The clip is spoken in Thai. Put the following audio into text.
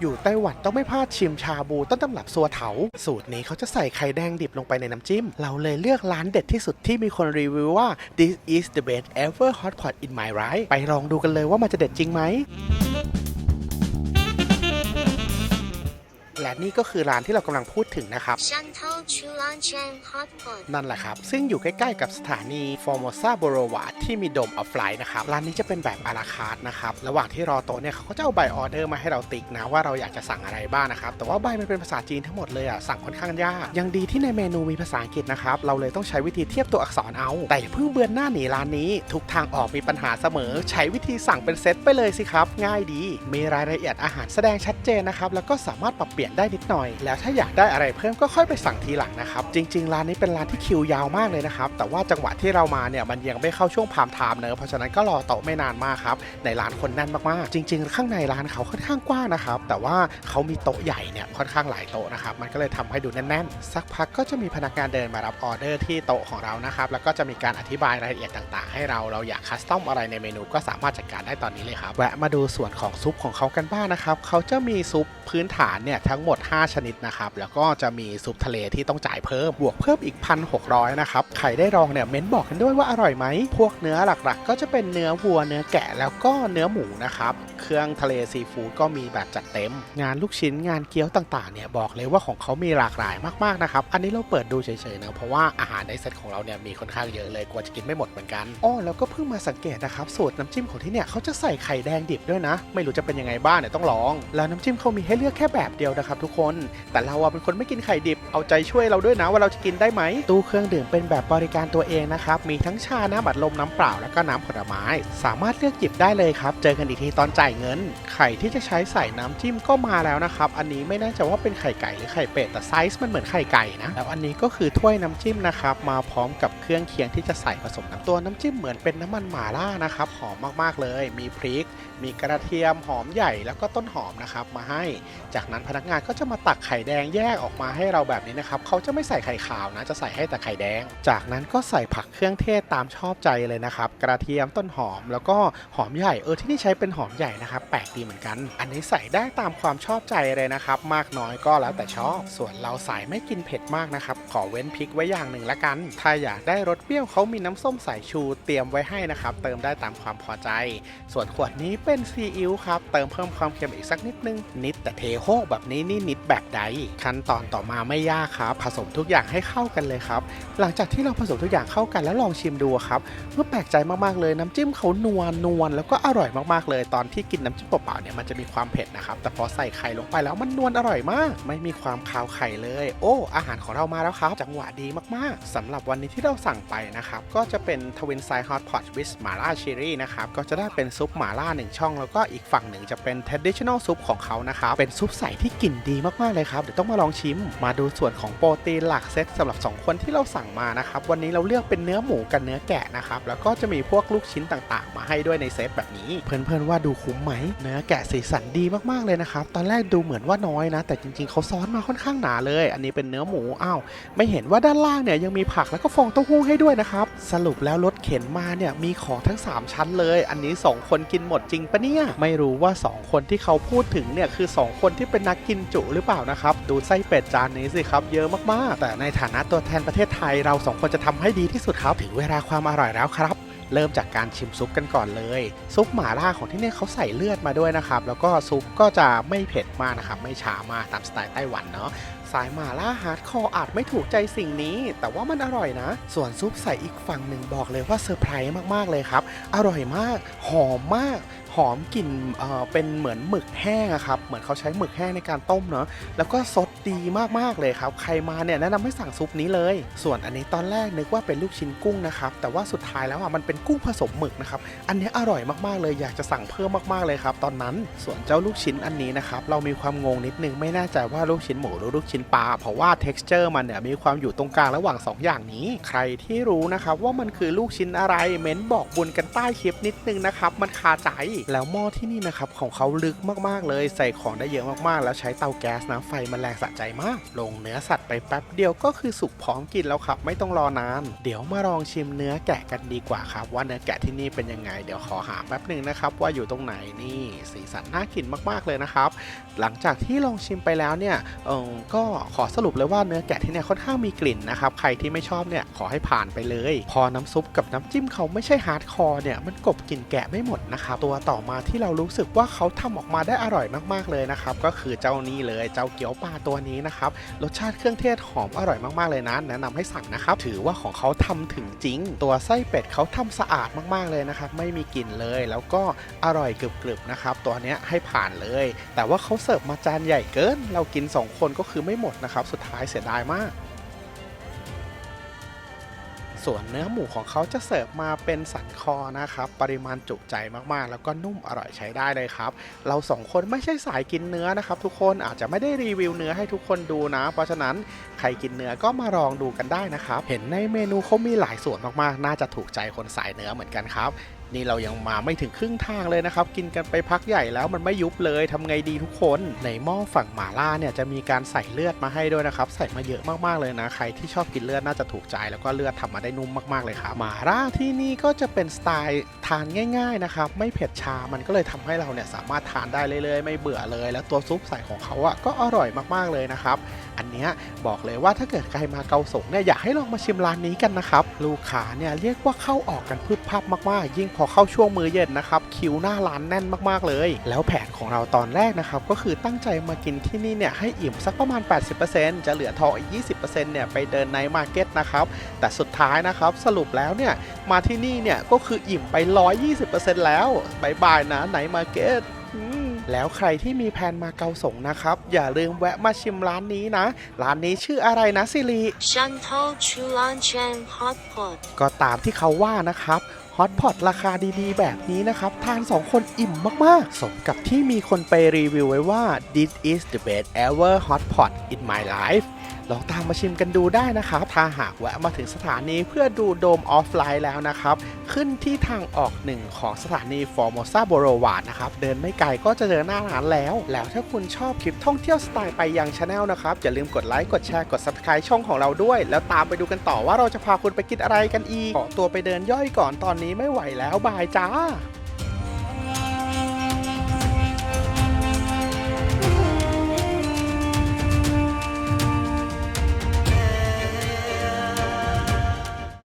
อยู่ไต้หวันต้องไม่พลาดชิมชาบูต้นตำรับซัวเถา สูตรนี้เขาจะใส่ไข่แดงดิบลงไปในน้ำจิ้ม เราเลยเลือกร้านเด็ดที่สุดที่มีคนรีวิวว่า this is the best ever hot pot in my life ไปลองดูกันเลยว่ามันจะเด็ดจริงไหม และนี่ก็คือร้านที่เรากำลังพูดถึงนะครับ นั่นแหละครับ ซึ่งอยู่ใกล้ๆกับสถานีฟอร์โมซาโบโรวาที่มีโดมออฟไลน์นะครับ ร้านนี้จะเป็นแบบอาราคาร์ดนะครับ ระหว่างที่รอโต๊ะเนี่ยเขาก็จะเอาใบออเดอร์มาให้เราติ๊กนะ ว่าเราอยากจะสั่งอะไรบ้างนะครับ แต่ว่าใบมันเป็นภาษาจีนทั้งหมดเลยอะสั่งค่อนข้างยากยังดีที่ในเมนูมีภาษาอังกฤษนะครับเราเลยต้องใช้วิธีเทียบตัวอักษรเอา แต่อย่าเพิ่งเบือนหน้าหนีร้านนี้ ทุกทางออกมีปัญหาเสมอ ใช้วิธีสั่งเป็นเซตไปเลยสิครับ ง่ายดี มีรายละเอียดอาหารแสดงชัดเจนนะครับแล้วก็สามารถปรับเปลี่ยนได้นิดหน่อย แล้วถ้าอยากได้อะไรเพิ่มก็ค่อยไปสั่งทีหลังนะครับ จริง ๆ ร้านนี้เป็นร้านที่คิวยาวมากเลยนะครับ แต่ว่าจังหวะที่เรามาเนี่ยมันยังไม่เข้าช่วงพามไทม์เนอะเพราะฉะนั้นก็รอโต๊ะไม่นานมากครับ ในร้านคนแน่นมากๆ จริง ๆ ข้างในร้านเขาค่อนข้างกว้างนะครับ แต่ว่าเขามีโต๊ะใหญ่เนี่ยค่อนข้างหลายโต๊ะนะครับ มันก็เลยทำให้ดูแน่นๆ สักพักก็จะมีพนักงานเดินมารับออเดอร์ที่โต๊ะของเรานะครับ แล้วก็จะมีการอธิบายรายละเอียดต่าง ๆ ให้เรา เราอยากคัสตอมอะไรในเมนูก็สามารถจัดการได้ตอนนี้เลยครับ แวะมาดูส่วนของซุปของเขากันบ้างนะครับ เขาจะมีซุปพื้นฐานเนี่ยทั้งหมมด 5 ชนิดนะครับ แล้วก็จะมีซุปทะเลที่ต้องจ่ายเพิ่ม บวกเพิ่มอีก 1,600 นะครับ ใครได้ลองเนี่ยเม้นบอกกันด้วยว่าอร่อยไหม พวกเนื้อหลักๆ ก็จะเป็นเนื้อวัว เนื้อแกะ แล้วก็เนื้อหมูนะครับ เครื่องทะเลซีฟู้ดก็มีแบบจัดเต็ม งานลูกชิ้นงานเกี๊ยวต่างๆ เนี่ยบอกเลยว่าของเขามีหลากหลายมากๆ นะครับ อันนี้เราเปิดดูเฉยๆนะ เพราะว่าอาหารในเซตของเราเนี่ยมีค่อนข้างเยอะเลย กลัวจะกินไม่หมดเหมือนกัน อ้อ แล้วก็เพิ่งมาสังเกตนะครับ สูตรน้ำจิ้มของที่เนี่ยเขาจะใส่ไข่แดงดิบด้วยนะ ไม่รู้จะเป็นยังไงบ้างเนี่ยต้องลอง แล้วน้ำจิ้มเขามีให้เลือกแค่แบบเดียวนะครับทุกคน แต่เราอะเป็นคนไม่กินไข่ดิบเอาใจช่วยเราด้วยนะว่าเราจะกินได้ไหม ตู้เครื่องดื่มเป็นแบบบริการตัวเองนะครับ มีทั้งชา น้ำบัดลม น้ำเปล่า แล้วก็น้ำผลไม้ สามารถเลือกหยิบได้เลยครับ เจอกันอีกทีตอนจ่ายเงิน ไข่ที่จะใช้ใส่น้ำจิ้มก็มาแล้วนะครับ อันนี้ไม่แน่ใจว่าเป็นไข่ไก่หรือไข่เป็ดแต่ไซส์มันเหมือนไข่ไก่นะแล้วอันนี้ก็คือถ้วยน้ำจิ้มนะครับมาพร้อมกับเครื่องเคียงที่จะใส่ผสมน้ำตัวน้ำจิ้มเหมือนเป็นน้ำมันหม่าล่านะครับหอมมากๆเลย มีพริก มีกระเทียมหอมใหญ่แล้วก็ต้นหอมนะครับมาให้ จากนั้นพนักงานก็จะมาตักไข่แดงแยกออกมาให้เราแบบนี้นะครับเขาจะไม่ใส่ไข่ขาวนะ จะใส่ให้แต่ไข่แดง จากนั้นก็ใส่ผักเครื่องเทศตามชอบใจเลยนะครับ กระเทียมต้นหอมแล้วก็หอมใหญ่เออที่นี่ใช้เป็นหอมใหญ่นะครับแปลกดีเหมือนกัน อันนี้ใส่ได้ตามความชอบใจเลยนะครับ มากน้อยก็แล้วแต่ชอบ ส่วนเราสายไม่กินเผ็ดมากนะครับ ขอเว้นพริกไว้อย่างหนึ่งละกัน ถ้าอยากได้รสเปรี้ยวเขามีน้ำส้มสายชูเตรียมไว้ให้นะครับ เติมได้ตามความพอใจ ส่วนขวดนี้เป็นซีอิ๊วครับเติมเพิ่มความเค็มอีกสักนิดนึงนิดแต่เทโฮกแบบนี้นี่นิดแบบใด ขั้นตอนต่อมาไม่ยากครับ ผสมทุกอย่างให้เข้ากันเลยครับ หลังจากที่เราผสมทุกอย่างเข้ากันแล้วลองชิมดูครับเมื่อแปลกใจมากๆเลยน้ำจิ้มเขานัวนวลแล้วก็อร่อยมากๆเลย ตอนที่กินน้ำจิ้มเปล่าๆเนี่ยมันจะมีความเผ็ดนะครับแต่พอใส่ไข่ลงไปแล้วมันนวลอร่อยมาก ไม่มีความคาวไข่เลย โอ้ อาหารของเรามาแล้วครับ จังหวะดีมากๆสำหรับวันนี้ที่เราสั่งไปนะครับก็จะเป็นทวินไซฮอตพอตวิสมาล่าชิรี่นะครับก็จะได้เป็นซุปหมาล่าหนึ่งช่อง แล้วก็อีกฝั่งหนึ่งจะเป็น traditional ซุปของเขานะครับเป็นซุปใสที่กลิ่นดีมากๆเลยครับเดี๋ยวต้องมาลองชิม มาดูส่วนของโปรตีนหลักเซตสำหรับ 2 คนที่เราสั่งมานะครับวันนี้เราเลือกเป็นเนื้อหมูกับเนื้อแกะนะครับแล้วก็จะมีพวกลูกชิ้นต่างๆ มาให้ด้วยในเซตแบบนี้ เพื่อนๆว่าดูคุ้มไหมเนื้อแกะสีสันดีมากๆเลยนะครับตอนแรกดูเหมือนว่าน้อยนะ แต่จริงๆเขาซ้อนมาค่อนข้างหนาเลย อันนี้เป็นเนื้อหมูอ้าวไม่เห็นว่าด้านล่างเนี่ยยังมีผักแล้วก็ฟองเต้าหู้ให้ด้วยนะครับสรุปแล้วรถเข็นมาเนี่ยมีของทั้ง 3 ชั้นเลย อันนี้ 2 คนกินหมดจริงปะเนี่ยไม่รู้ว่า 2 คนที่เขาพูดถึงเนี่ยคือ 2 คนที่เป็นนักกินจุหรือเปล่านะครับ ดูไส้เป็ดจานนี้สิครับ เยอะมากๆ แต่ในฐานะตัวแทนประเทศไทยเราสองคนจะทำให้ดีที่สุดครับ ถึงเวลาความอร่อยแล้วครับเริ่มจากการชิมซุปกันก่อนเลย ซุปหม่าล่าของที่นี่เขาใส่เลือดมาด้วยนะครับ แล้วก็ซุปก็จะไม่เผ็ดมากนะครับ ไม่ชามากตามสไตล์ไต้หวันเนาะ สายหมาล่าฮาร์ดคอร์อาจไม่ถูกใจสิ่งนี้ แต่ว่ามันอร่อยนะ ส่วนซุปใส่อีกฝั่งหนึ่งบอกเลยว่าเซอร์ไพรส์มากๆเลยครับ อร่อยมาก หอมมาก หอมกลิ่นเอ่อเป็นเหมือนหมึกแห้งอะครับ เหมือนเขาใช้หมึกแห้งในการต้มเนาะ แล้วก็ซดดีมากๆเลยครับ ใครมาเนี่ยแนะนำให้สั่งซุปนี้เลย ส่วนอันนี้ตอนแรกนึกว่าเป็นลูกชิ้นกุ้งนะครับ แต่ว่าสุดท้ายแล้วอะมันเป็นกุ้งผสมหมึกนะครับ อันนี้อร่อยมากๆเลย อยากจะสั่งเพิ่มมากๆเลยครับ ตอนนั้น ส่วนเจ้าลูกชิ้นอันนี้นะครับ เรามีความงงนิดนึง ไม่แน่ใจว่าลูกชิ้นหมูหรือลูกชิ้นินปลา เพราะว่า texture มันเนี่ยมีความอยู่ตรงกลางระหว่าง 2 อย่างนี้ ใครที่รู้นะครับว่ามันคือลูกชิ้นอะไรเม้นบอกบุญกันใต้คลิปนิดนึงนะครับมันคาใจแล้วหม้อที่นี่นะครับของเขาลึกมากๆเลยใส่ของได้เยอะมากๆ แล้วใช้เตาแก๊สนะไฟมันแรงสะใจมาก ลงเนื้อสัตว์ไปแป๊บเดียวก็คือสุกพร้อมกินแล้วครับ ไม่ต้องรอนาน เดี๋ยวมาลองชิมเนื้อแกะกันดีกว่าครับ ว่าเนื้อแกะที่นี่เป็นยังไง เดี๋ยวขอหาแป๊บหนึ่งนะครับ ว่าอยู่ตรงไหนนี่สีสันน่ากินมากๆเลยนะครับ หลังจากที่ลองชิมไปแล้วเนี่ยเออก็ขอสรุปเลยว่าเนื้อแกะที่เนี่ยค่อนข้างมีกลิ่นนะครับ ใครที่ไม่ชอบเนี่ยขอให้ผ่านไปเลย พอน้ำซุปกับน้ำจิ้มเขาไม่ใช่ฮาร์ดคอร์เนี่ยมันกบกลิ่นแกะไม่หมดนะครับตัวต่อมาที่เรารู้สึกว่าเขาทำออกมาได้อร่อยมากๆเลยนะครับก็คือเจ้านี้เลยเจ้าเกี๊ยวปลาตัวนี้นะครับรสชาติเครื่องเทศหอมอร่อยมากๆเลยนะแนะนำให้สั่งนะครับถือว่าของเขาทำถึงจริง ตัวไส้เป็ดเขาทำสะอาดมากๆเลยนะครับไม่มีกลิ่นเลย แล้วก็อร่อยกรึบๆนะครับตัวเนี้ยให้ผ่านเลย แต่ว่าเขาเสิร์ฟมาจานใหญ่เกิน เรากิน 2 คนก็คือไม่หมดนะครับ สุดท้ายเสียดายมากส่วนเนื้อหมูของเขาจะเสิร์ฟมาเป็นสันคอนะครับ ปริมาณจุใจมากๆ แล้วก็นุ่มอร่อยใช้ได้เลยครับ เราสองคนไม่ใช่สายกินเนื้อนะครับ ทุกคนอาจจะไม่ได้รีวิวเนื้อให้ทุกคนดูนะ เพราะฉะนั้นใครกินเนื้อก็มาลองดูกันได้นะครับ เห็นในเมนูเขามีหลายส่วนมากๆ น่าจะถูกใจคนสายเนื้อเหมือนกันครับ นี่เรายังมาไม่ถึงครึ่งทางเลยนะครับ กินกันไปพักใหญ่แล้วมันไม่ยุบเลยทำไงดีทุกคน ในหม้อฝั่งหมาล่าเนี่ยจะมีการใส่เลือดมาให้ด้วยนะครับ ใส่มาเยอะมากๆเลยนะ ใครที่ชอบกินเลือดน่าจะถูกใจ แล้วก็เลือดทำมาได้นุ่มมากๆเลยครับหมาล่าที่นี่ก็จะเป็นสไตล์ทานง่าย ๆนะครับ ไม่เผ็ดชา มันก็เลยทำให้เราเนี่ยสามารถทานได้เรื่อยๆไม่เบื่อเลย แล้วตัวซุปใส่ของเขาอะก็อร่อยมากๆเลยนะครับอันเนี้ยบอกเลยว่าถ้าเกิดใครมาเกาสงเนี่ยอยากให้ลองมาชิมร้านนี้กันนะครับลูกค้าเนี่ยเรียกว่าเข้าออกกันพึบพับมากๆ ยิ่งพอเข้าช่วงมื้อเย็นนะครับคิวหน้าร้านแน่นมากๆเลย แล้วแผนของเราตอนแรกนะครับก็คือตั้งใจมากินที่นี่เนี่ยให้อิ่มสักประมาณ 80%จะเหลือทองอีก 20%เนี่ยไปเดินในมาร์เก็ตนะครับแต่สุดท้ายนะครับสรุปแล้วเนี่ยมาที่นี่เนี่ยก็คืออิ่มไป 120%แล้วบายบายนะไหนมาร์เก็ตอืมแล้วใครที่มีแผนมาเกาสงนะครับ อย่าลืมแวะมาชิมร้านนี้นะ ร้านนี้ชื่ออะไรนะซิริ Shantou Chulan Chen Hot Pot ก็ตามที่เขาว่านะครับ ฮอตพอตราคาดีๆ แบบนี้นะครับ ทาน 2 คนอิ่มมากๆ สมกับที่มีคนไปรีวิวไว้ว่า this is the best ever hot pot in my life ลองตามมาชิมกันดูได้นะครับ ถ้าหากแวะมาถึงสถานีเพื่อดูโดมออฟไลน์แล้วนะครับ ขึ้นที่ทางออกหนึ่งของสถานี Formosa Boulevard นะครับ เดินไม่ไกลก็จะเจอหน้าร้านแล้ว แล้วถ้าคุณชอบคลิปท่องเที่ยวสไตล์ไปยังชาแนลนะครับ อย่าลืมกดไลค์ กดแชร์ กด Subscribe ช่องของเราด้วย แล้วตามไปดูกันต่อว่าเราจะพาคุณไปกินอะไรกันอีกขอตัวไปเดินย่อยก่อนตอนนี้ไม่ไหวแล้วบายจ้า